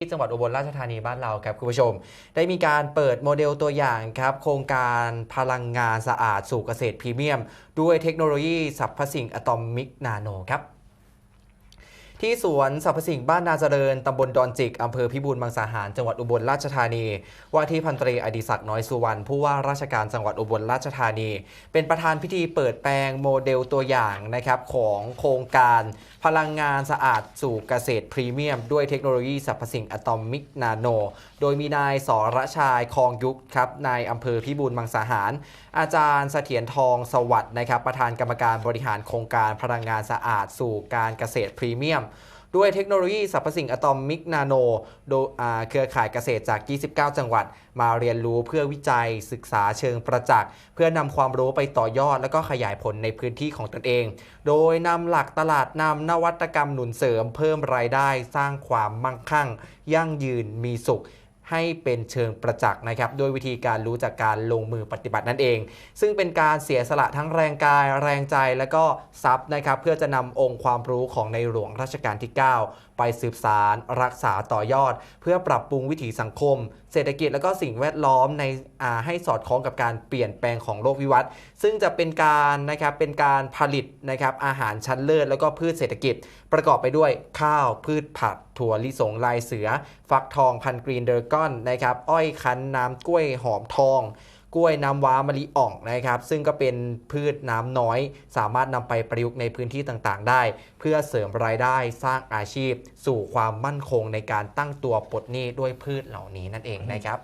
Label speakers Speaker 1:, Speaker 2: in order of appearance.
Speaker 1: ที่จังหวัดอุบลราชธานีบ้านเราครับคุณผู้ชม ได้มีการเปิดโมเดลตัวอย่างครับ โครงการพลังงานสะอาดสู่เกษตรพรีเมียม ด้วยเทคโนโลยีสรรพสิ่งอะตอมิกนาโนครับ ที่สวนสรรพสิ่งบ้านนาเจริญตำบลดอนจิกอำเภอพิบูลมังสาหารจังหวัดอุบลราชธานี ว่าที่พันตรีอดิศักดิ์น้อยสุวรรณผู้ว่าราชการจังหวัดอุบลราชธานี เป็นประธานพิธีเปิดแปลงโมเดลตัวอย่างนะครับของโครงการพลังงานสะอาดสู่เกษตรพรีเมียม ด้วยเทคโนโลยีสรรพสิ่งอะตอมิกนาโน โดยมีนายสรชายคองยุคครับนายอำเภอพิบูลมังสาหาร อาจารย์เสถียรทองสวัสด์นะครับประธานกรรมการบริหารโครงการพลังงานสะอาดสู่การเกษตรพรีเมียม ด้วยเทคโนโลยีสรรพสิ่งอะตอมมิกนาโนโดยเครือข่ายเกษตรจาก 29 จังหวัด มาเรียนรู้เพื่อวิจัยศึกษาเชิงประจักษ์ เพื่อนำความรู้ไปต่อยอด และก็ขยายผลในพื้นที่ของตนเอง โดยนำหลักตลาดนำนวัตกรรมหนุนเสริม เพิ่มรายได้สร้างความมั่งคั่ง ยั่งยืนมีสุข ให้เป็นเชิงประจักษ์นะครับโดยวิธีการรู้จากการลงมือปฏิบัตินั่นเอง ซึ่งเป็นการเสียสละทั้งแรงกาย แรงใจและก็ทรัพย์นะครับเพื่อจะนำองค์ความรู้ของในหลวงรัชกาลที่ 9 ไปสืบสาร รักษาต่อยอด เพื่อปรับปรุงวิถีสังคม เศรษฐกิจและก็สิ่งแวดล้อมในให้สอดคล้องกับการเปลี่ยนแปลงของโลกวิวัฒน์ซึ่งจะเป็นการนะครับเป็นการผลิตนะครับอาหารชั้นเลิศแล้วก็พืชเศรษฐกิจ ประกอบไปด้วยข้าวพืชผักถั่วลิสงลายเสือ ฟักทองพันกรีนเดอร์กกอนนะครับอ้อยคั้นน้ำกล้วยหอมทองกล้วยน้ำว้ามะลิอ่องนะครับซึ่งก็เป็นพืชน้ำน้อย สามารถนำไปประยุกต์ในพื้นที่ต่างๆ ได้ เพื่อเสริมรายได้สร้างอาชีพ สู่ความมั่นคงในการตั้งตัวปลดหนี้ด้วยพืชเหล่านี้นั่นเองนะครับ